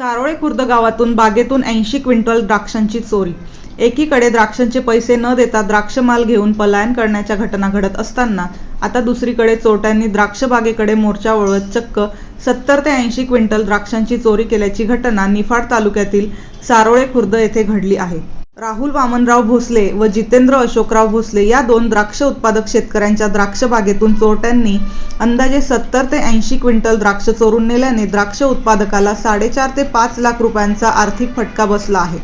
सारोळे खुर्द गावातून बागेतून ऐंशी क्विंटल द्राक्षांची चोरी. एकीकडे द्राक्षांचे पैसे न देता द्राक्ष माल घेऊन पलायन करण्याच्या घटना घडत असताना आता दुसरीकडे चोरट्यांनी द्राक्ष बागेकडे मोर्चा वळवत चक्क सत्तर ते ऐंशी क्विंटल द्राक्षांची चोरी केल्याची घटना निफाड तालुक्यातील सारोळे खुर्द येथे घडली आहे. राहुल वामनराव भोसले व जितेंद्र अशोकराव भोसले या दोन द्राक्ष उत्पादक शेतकऱ्यांच्या द्राक्ष बागेतून चोरट्यांनी अंदाजे सत्तर ते ऐंशी क्विंटल द्राक्ष चोरून नेल्याने द्राक्ष उत्पादकाला साडेचार ते पाच लाख रुपयांचा आर्थिक फटका बसला आहे.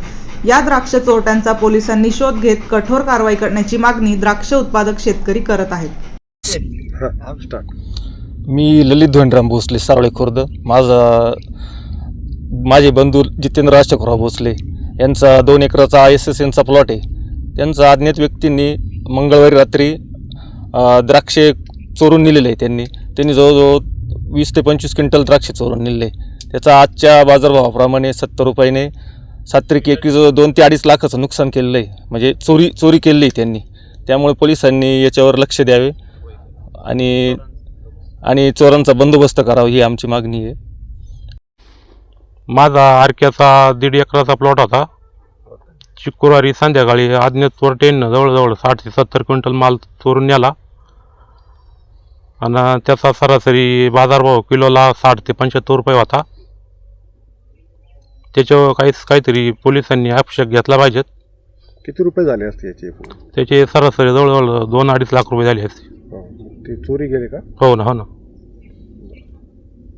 या द्राक्ष चोरट्यांचा पोलिसांनी शोध घेत कठोर कारवाई करण्याची मागणी द्राक्ष उत्पादक शेतकरी करत आहेत. मी ललित धोंडराम भोसले सारोळे खुर्द. माझा माझे बंधू जितेंद्र अशोकराव भोसले. यांचा दोन एकराचा एस एस एनचा प्लॉट आहे. त्यांचा अज्ञात व्यक्तींनी मंगळवारी रात्री द्राक्षे चोरून नेलेले आहे त्यांनी. त्यांनी जवळजवळ वीस ते पंचवीस क्विंटल द्राक्षे चोरून नेलेले त्याचा आजच्या बाजारभावाप्रमाणे सत्तर रुपयाने सात्रिक एकवीस दोन ते अडीच लाखाचं नुकसान केलेलं आहे. म्हणजे चोरी चोरी केलेली आहे त्यांनी. त्यामुळे पोलिसांनी याच्यावर लक्ष द्यावे आणि आणि चोरांचा बंदोबस्त करावा ही आमची मागणी आहे. माझा आरक्याचा दीड एकराचा प्लॉट होता. शुक्रवारी संध्याकाळी अज्ञात चोरट्यांनं जवळजवळ साठ ते सत्तर क्विंटल माल चोरून नेला. आणि त्याचा सरासरी बाजारभाव किलोला साठ ते पंच्याहत्तर रुपये होता. त्याच्यावर काहीच काहीतरी पोलिसांनी आवश्यक घेतला पाहिजेत किती रुपये झाले असते याचे? त्याचे सरासरी जवळजवळ दोन अडीच लाख रुपये झाले असते हो. ते चोरी गेले का? हो ना हो ना.